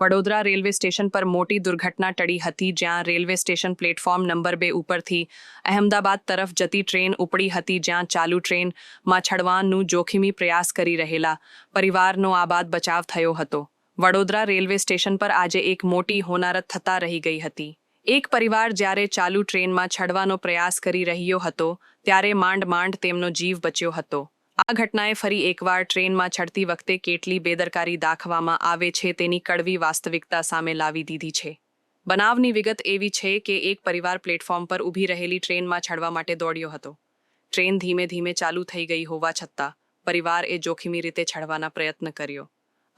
Vadodara railway station પર મોટી દુર્ઘટના ટળી હતી, જ્યાં રેલવે સ્ટેશન પ્લેટફોર્મ નંબર બે ઉપરથી અહેમદાબાદ તરફ જતી ટ્રેન ઉપડી હતી, જ્યાં ચાલુ ટ્રેનમાં છડવાનું જોખમી પ્રયાસ કરી રહેલા પરિવારનો આ બાદ બચાવ થયો હતો. વડોદરા રેલવે સ્ટેશન પર આજે એક મોટી હોનારત થતા રહી ગઈ હતી. એક પરિવાર જ્યારે ચાલુ ટ્રેનમાં છડવાનો પ્રયાસ કરી રહ્યો હતો, ત્યારે માંડ માંડ તેમનો જીવ બચ્યો હતો. આ ઘટનાએ ફરી એકવાર ટ્રેનમાં ચડતી વખતે કેટલી બેદરકારી દાખવામાં આવે છે તેની કડવી વાસ્તવિકતા સામે લાવી દીધી છે. બનાવની વિગત એવી છે કે એક પરિવાર પ્લેટફોર્મ પર ઊભી રહેલી ટ્રેનમાં ચડવા માટે દોડ્યો હતો. ટ્રેન ધીમે ધીમે ચાલુ થઈ ગઈ હોવા છતાં, પરિવારે જોખમી રીતે ચડવાના પ્રયત્ન કર્યો.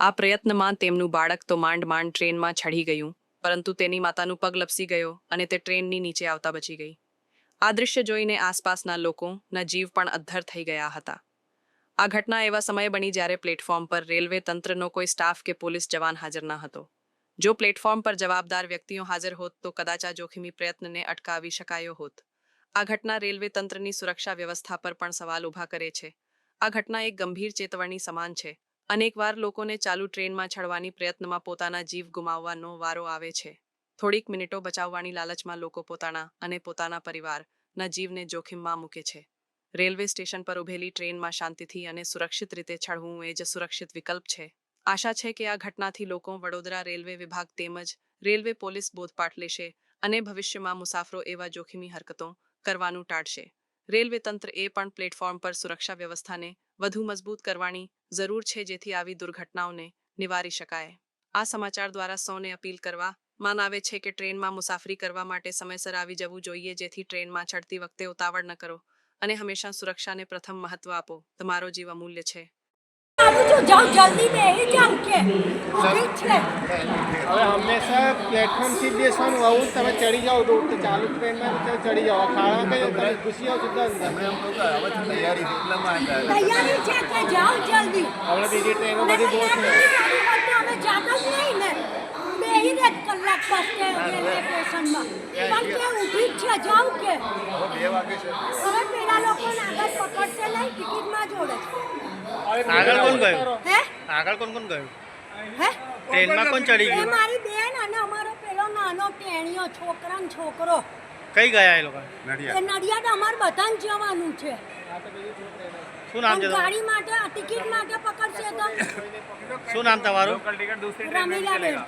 આ પ્રયત્નમાં તેમનું બાળક તો માંડ માંડ ટ્રેનમાં ચડી ગયું, પરંતુ તેની માતાનું પગ લપસી ગયો અને તે ટ્રેનની નીચે આવતા બચી ગઈ. આ દૃશ્ય જોઈને આસપાસના લોકોના જીવ પણ અદ્ધર થઈ ગયા હતા. આ ઘટના એવા સમયે બની જ્યારે પ્લેટફોર્મ પર રેલવે તંત્રનો કોઈ સ્ટાફ કે પોલીસ જવાન હાજર ન હતો. જો પ્લેટફોર્મ પર જવાબદાર વ્યક્તિઓ હાજર હોત તો કદાચ આ જોખમી પ્રયત્નને અટકાવી શકાયો હોત. આ ઘટના રેલવે તંત્રની સુરક્ષા વ્યવસ્થા પર પણ સવાલ ઊભા કરે છે. આ ઘટના એક ગંભીર ચેતવણી સમાન છે. અનેકવાર લોકોને ચાલુ ટ્રેનમાં ચડવાની પ્રયત્નમાં પોતાના જીવ ગુમાવવાનો વારો આવે છે. થોડીક મિનિટો બચાવવાની લાલચમાં લોકો પોતાના અને પોતાના પરિવારના જીવને જોખમમાં મૂકે છે. રેલવે સ્ટેશન પર ઉભેલી ટ્રેનમાં શાંતિથી અને સુરક્ષિત રીતે ચડવું એ જ સુરક્ષિત વિકલ્પ છે. આશા છે કે આ ઘટનાથી લોકો વડોદરા રેલવે વિભાગ તેમજ રેલવે પોલીસ બોધપાઠ લેશે અને ભવિષ્યમાં મુસાફરો એવા જોખમી હરકતો કરવાનું ટાળશે. રેલવે તંત્ર એ પણ પ્લેટફોર્મ પર સુરક્ષા વ્યવસ્થાને વધુ મજબૂત કરવાની જરૂર છે જેથી આવી દુર્ઘટનાઓને નિવારી શકાય. આ સમાચાર દ્વારા સૌને અપીલ કરવા માન આવે છે કે ટ્રેનમાં મુસાફરી કરવા માટે સમયસર આવી જવું જોઈએ જેથી ટ્રેનમાં ચડતી વખતે ઉતાવળ ન કરો. અને હંમેશા સુરક્ષાને પ્રથમ મહત્વ આપો. તમારો જીવ અમૂલ્ય છે. હવે હંમેશા પ્લેટફોર્મથી બેસવાનું આવું તમે ચડી જાઓ તો તો ચાલુ ટ્રેનમાં તમે ચડી જાઓ. ખાડા કઈ તમે ઘૂસી જાઓ સીધા તૈયારી છે. જાઉં બીજી ટ્રેનો બધી બહુ છે તૈયારી હોય તો અમે જાતા જ નહીં ને બેહી જ કલાક બસ સ્ટેશનમાં પણ કે ઊભી જ છે? જાઉં કે. હવે પેલા લોકોને આગળ પકડશે નહીં ટિકિટમાં જોડે. આગળ કોણ ગયું? હે? આગળ કોણ કોણ ગયું? હે? ટ્રેનમાં કોણ ચડી ગયું? મારી બેન અને અમારો પેલો નાનો ટેણીયો છોકરા ને છોકરો. કઈ ગયા એ લોકો? એ નડિયાદ અમારે બધાને જવાનું છે. શું નામ છે ગાડી માટે આ ટિકિટ માટે પકડશે તો? શું નામ તમારું? રમીલાબેન